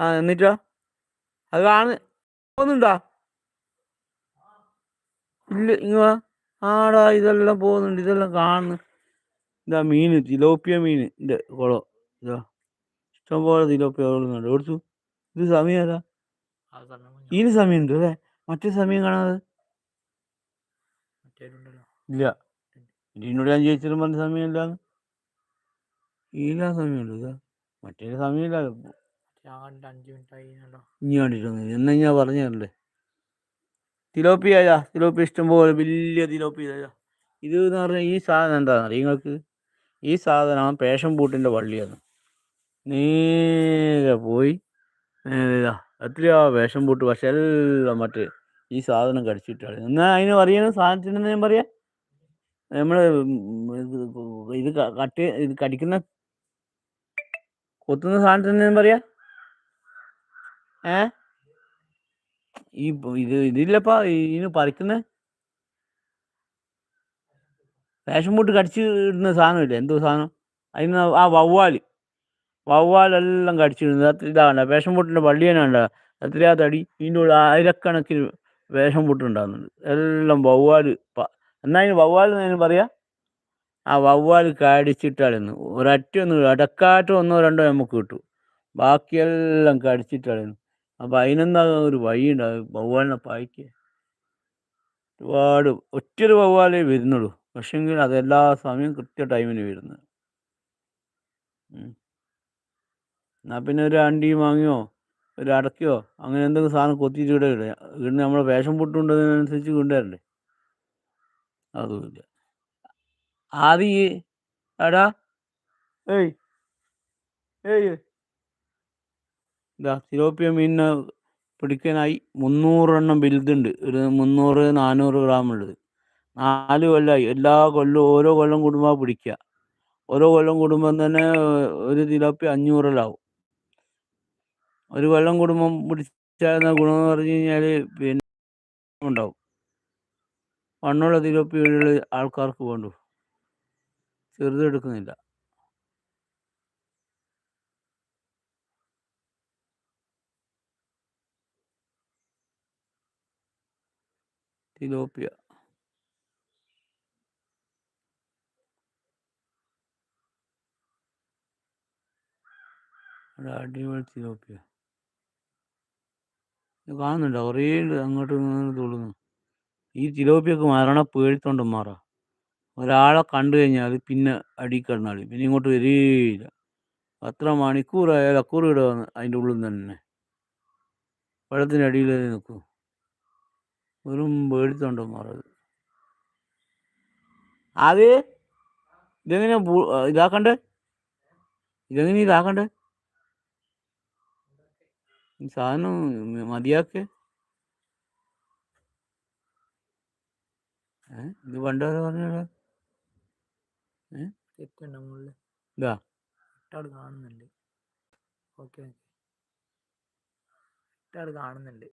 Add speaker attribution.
Speaker 1: ആ എന്നിട്ടോ അത് കാണു പോകുന്നുണ്ടോ? ഇല്ല ഇങ്ങ ആടാ ഇതെല്ലാം പോകുന്നുണ്ട്. ഇതെല്ലാം കാണുന്നു. ഇതാ മീൻ തിലോപ്പിയ മീൻ. ഇണ്ട് കുളം. ഇതാ. ഇഷ്ടംപോലെ തിലോപ്പിയ കൊള്ളുന്നുണ്ട് ഓടിച്ചു ഇത് സമയം ഏതാ?
Speaker 2: ആ സമയം
Speaker 1: ഇതിന് സമയമുണ്ട് അല്ലേ? മറ്റേ സമയം കാണാതെ? ഇല്ല. ഇതിനോട് ഞാൻ ജയിച്ചിട്ടും പറഞ്ഞ സമയമില്ലാന്ന് ഇല്ല സമയമുണ്ട്. ഇതാ. മറ്റേ സമയമില്ലല്ലോ ഇനി എന്നാ ഞാൻ പറഞ്ഞു തരണ്ടേ. തിലോപ്പിയ ഇതാ തിലോപ്പിയ ഇഷ്ടംപോലെ വലിയ തിലോപ്പിയ ഇതാ എന്ന് പറഞ്ഞാൽ ഈ സാധനം എന്താണെന്ന് അറിയാം നിങ്ങൾക്ക്? ഈ സാധനം പേഷൻ പൂട്ടിന്റെ വള്ളിയാണ്. നേരെ പോയി. ഇതാ? എത്രയാ വേഷം പൂട്ട് പക്ഷെ എല്ലാം മറ്റേ ഈ സാധനം കടിച്ചിട്ടാണ്. എന്നാ അതിന് പറയുന്ന സാധനത്തിന് ഞാൻ പറയാ? നമ്മൾ ഇത് കട്ട് ഇത് കടിക്കുന്ന കൊത്തുന്ന സാധനത്തിന് ഞാൻ പറയാ? ഏ? ഈ ഇത് ഇതില്ലപ്പാ ഇതിന് പറിക്കുന്ന? റേഷൻ പൂട്ട് കടിച്ച് ഇടുന്ന സാധനമില്ലേ? എന്തോ സാധനം? അതിന് ആ വവ്വാൽ. വവ്വാലെല്ലാം കടിച്ചിടുന്നത്. അത്ര ഇതാണ്. വേഷം പൂട്ടിന്റെ വള്ളിയനുണ്ട എത്രയാ തടി ഇതിന്റെ ഉള്ളിൽ ആയിരക്കണക്കിന് വേഷം പൂട്ടുണ്ടാകുന്നുണ്ട് എല്ലാം വവ്വാൽ എന്നാ അതിന് വവ്വാൽ എന്ന് പറയാ? ആ വവ്വാൽ കടിച്ചിട്ടായിരുന്നു ഒരൊറ്റ ഒന്ന് അടക്കാറ്റം ഒന്നോ രണ്ടോ നമുക്ക് കിട്ടും. ബാക്കിയെല്ലാം കടിച്ചിട്ടായിരുന്നു അപ്പം അതിനെന്താ ഒരു വഴിയുണ്ടാകും വവ്വാലിനെ പായിക്കുക ഒരുപാട് ഒറ്റൊരു വവ്വാലേ വരുന്നുള്ളൂ. പക്ഷെങ്കിൽ അതെല്ലാ സമയം കൃത്യ ടൈമിന് വരുന്നത്. എന്നാൽ പിന്നെ ഒരു അണ്ടിയും വാങ്ങിയോ? ഒരു അടക്കയോ അങ്ങനെ എന്തെങ്കിലും സാധനം കൊത്തിയിട്ട് ഇവിടെ ഇടുക ഇടുന്ന നമ്മളെ വേഷം പൊട്ടുണ്ടതിനനുസരിച്ച് കൊണ്ടുവരണ്ടേ? അതുമില്ല. ആദ്യ ഏയ്. ഏയ്. ഇതാ തിലോപ്പിയ മീനിനെ പിടിക്കാനായി മുന്നൂറെണ്ണം വലുതുണ്ട്. ഒരു മുന്നൂറ് നാനൂറ് ഗ്രാം ഉള്ളത് നാല് കൊല്ലമായി എല്ലാ കൊല്ലവും ഓരോ കൊല്ലം കൂടുമ്പോൾ പിടിക്കുക. ഓരോ കൊല്ലം കുടുംബം തന്നെ ഒരു തിലോപ്പി അഞ്ഞൂറിലാവും ഒരു കൊല്ലം കുടുംബം പിടിച്ചാൽ ഗുണമെന്ന് പറഞ്ഞു കഴിഞ്ഞാൽ പിന്നെ ഉണ്ടാവും. മണ്ണുള്ള തിലോപ്പി ആൾക്കാർക്ക് വേണ്ടു. ചെറുതെടുക്കുന്നില്ല തിലോപ്പിയ അടിപൊളി തിലോപ്പിയ കാണുന്നുണ്ടോ? കുറേ അങ്ങോട്ട് തുള്ളുന്നു. ഈ തിലോപ്പിയൊക്കെ മരണ പേടിത്തോണ്ട് മാറാ ഒരാളെ കണ്ടു കഴിഞ്ഞാൽ പിന്നെ അടി കിടന്നാളി. പിന്നെ ഇങ്ങോട്ട് വരികയില്ല അത്ര മണിക്കൂറായാലും അക്കൂറ് ഇടുക വന്ന് അതിന്റെ ഉള്ളിൽ തന്നെ. വെള്ളത്തിന്റെ അടിയിൽ നിൽക്കും. വെറും പേടിത്തോണ്ട് മാറത് അത് ഇതെങ്ങനെ ഇതാക്കണ്ടേ? ഇതെങ്ങനെ ഇതാക്കണ്ടേ? സാധനം മതിയാക്കേ? ഇത് പറഞ്ഞത്?
Speaker 2: തെറ്റുണ്ട് മുകളിൽ
Speaker 1: ഇതാ.
Speaker 2: ഇട്ടാട് കാണുന്നുണ്ട്. ഓക്കെ ഇട്ടാട് കാണുന്നുണ്ട്.